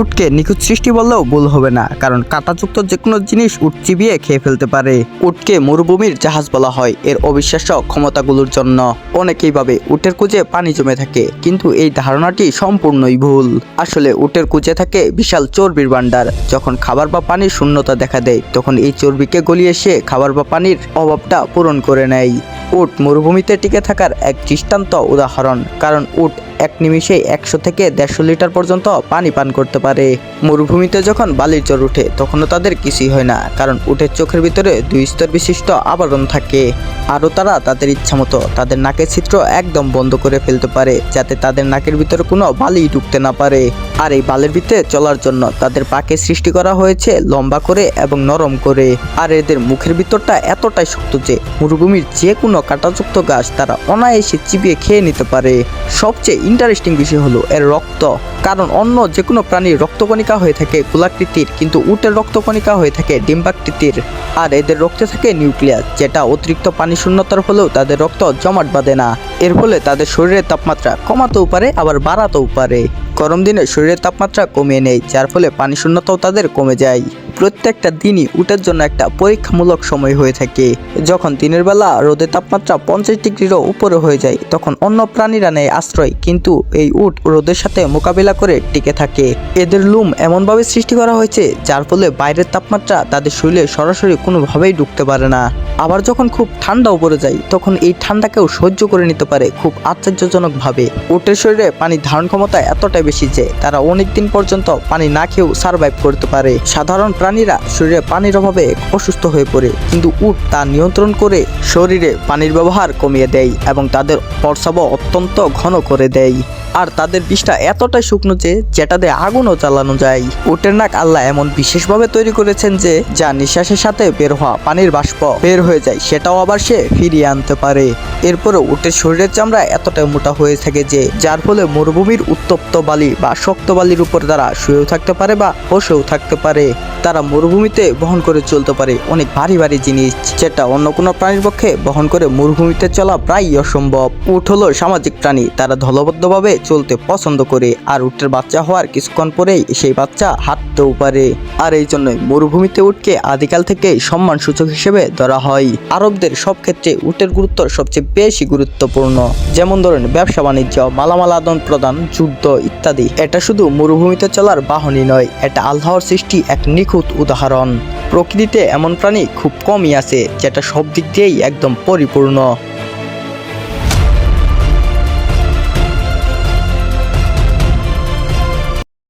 উটকে নিখুঁত সৃষ্টি বললেও ভুল হবে না, কারণ কাঁটাযুক্ত যে কোনো জিনিস উট চিবিয়ে খেয়ে ফেলতে পারে। উটকে মরুভূমির জাহাজ বলা হয়, এর অবিশ্বাস্য ক্ষমতাগুলোর জন্য। অনেকেই ভাবে উটের কুজে পানি জমে থাকে, কিন্তু এই ধারণাটি সম্পূর্ণই ভুল। আসলে উটের কুজে থাকে বিশাল চর্বির ভাণ্ডার। যখন খাবার বা পানির শূন্যতা দেখা দেয়, তখন এই চর্বিকে গলিয়ে সে খাবার বা পানির অভাবটা পূরণ করে নেয়। উট মরুভূমিতে টিকে থাকার এক দৃষ্টান্ত উদাহরণ, কারণ উট এক নিমিষে একশো থেকে দেড়শো লিটার পর্যন্ত পানি পান করতে পারে। মরুভূমিতে যখন বালির জ্বর উঠে, তখনও তাদের কিছুই হয় না, কারণ উঠের চোখের ভিতরে দুই স্তর বিশিষ্ট আবরণ থাকে। আরও তারা তাদের ইচ্ছামতো তাদের নাকের ছিদ্র একদম বন্ধ করে ফেলতে পারে, যাতে তাদের নাকের ভিতরে কোনো বালি ঢুকতে না পারে। আর এই বালের ভিতরে চলার জন্য তাদের পাকে সৃষ্টি করা হয়েছে লম্বা করে এবং নরম করে। আর এদের মুখের ভিতরটা এতটাই শক্ত যে মরুভূমির যে কোনো কাঁটাযুক্ত গাছ তারা অনায়াসে চিবিয়ে খেয়ে নিতে পারে। সবচেয়ে ইন্টারেস্টিং বিষয় হলো এর রক্ত। কারণ অন্য যে কোনো প্রাণীর রক্তকণিকা হয়ে থাকে গোলাকৃতির, কিন্তু উটের রক্তকণিকা হয়ে থাকে ডিম্বাকৃতির। আর এদের রক্তে থাকে নিউক্লিয়াস, যেটা অতিরিক্ত পানি শূন্যতার ফলেও তাদের রক্ত জমাট বাঁধে না। এর ফলে তাদের শরীরের তাপমাত্রা কমাতেও পারে, আবার বাড়াতেও পারে। গরম দিনে শরীরের তাপমাত্রা কমিয়ে নেয়, যার ফলে পানি শূন্যতাও তাদের কমে যায়। প্রত্যেকটা দিনই উটের জন্য একটা পরীক্ষামূলক সময় হয়ে থাকে। যখন দিনের বেলা রোদের তাপমাত্রা পঞ্চাশ ডিগ্রিরও উপরে হয়ে যায়, তখন অন্য প্রাণীরা নেয় আশ্রয়, কিন্তু এই উট রোদের সাথে মোকাবিলা করে টিকে থাকে। এদের লুম এমনভাবে সৃষ্টি করা হয়েছে, যার ফলে বাইরের তাপমাত্রা তাদের শরীরে সরাসরি কোনোভাবেই ঢুকতে পারে না। আবার যখন খুব ঠান্ডাও পড়ে যায় তখন এই ঠান্ডাকেও সহ্য করে নিতে পারে খুব আশ্চর্যজনকভাবে। উটের শরীরে পানির ধারণ ক্ষমতা এতটাই বেশি যে, তারা অনেক দিন পর্যন্ত পানি না খেয়েও সার্ভাইভ করতে পারে। সাধারণ প্রাণীরা শরীরে পানির অভাবে অসুস্থ হয়ে পড়ে, কিন্তু উট তা নিয়ন্ত্রণ করে শরীরে পানির ব্যবহার কমিয়ে দেয় এবং তাদের প্রস্রাবও অত্যন্ত ঘন করে দেয়। আর তাদের বিষটা এতটাই শুকনো যে যেটা দিয়ে আগুনও চালানো যায়। উটের নাক আল্লাহ এমন বিশেষভাবে তৈরি করেছেন যে, যা নিঃশ্বাসের সাথে বের হওয়া পানির বাষ্প বের হয়ে যায়, সেটাও আবার সে ফিরিয়ে আনতে পারে। এরপরে উটের শরীরের চামড়া এতটাই মোটা হয়ে থাকে যে যার ফলে মরুভূমির উত্তপ্ত বালি বা শক্ত বালির উপর তারা শুয়েও থাকতে পারে বা বসেও থাকতে পারে। তারা মরুভূমিতে বহন করে চলতে পারে অনেক ভারী ভারী জিনিস, যেটা অন্য কোনো প্রাণীর পক্ষে বহন করে মরুভূমিতে চলা প্রায়ই অসম্ভব। উট হলো সামাজিক প্রাণী, তারা দলবদ্ধভাবে চলতে পছন্দ করে, আর উটের বাচ্চা হওয়ার কিছুক্ষণ পরেই সেই বাচ্চা হাঁটতেও পারে। আর এই জন্যই মরুভূমিতে উটকে আদিকাল থেকে সম্মান সূচক হিসেবে ধরা হয়। আরবদের সব ক্ষেত্রে উটের গুরুত্ব সবচেয়ে বেশি গুরুত্বপূর্ণ। যেমন ধরেন, ব্যবসা বাণিজ্য, মালামাল আদান প্রদান, যুদ্ধ ইত্যাদি। এটা শুধু মরুভূমিতে চলার বাহনই নয়, এটা আল্লাহর সৃষ্টি এক নিখুঁত উদাহরণ। প্রকৃতিতে এমন প্রাণী খুব কমই আছে, যেটা সব দিক দিয়েই একদম পরিপূর্ণ।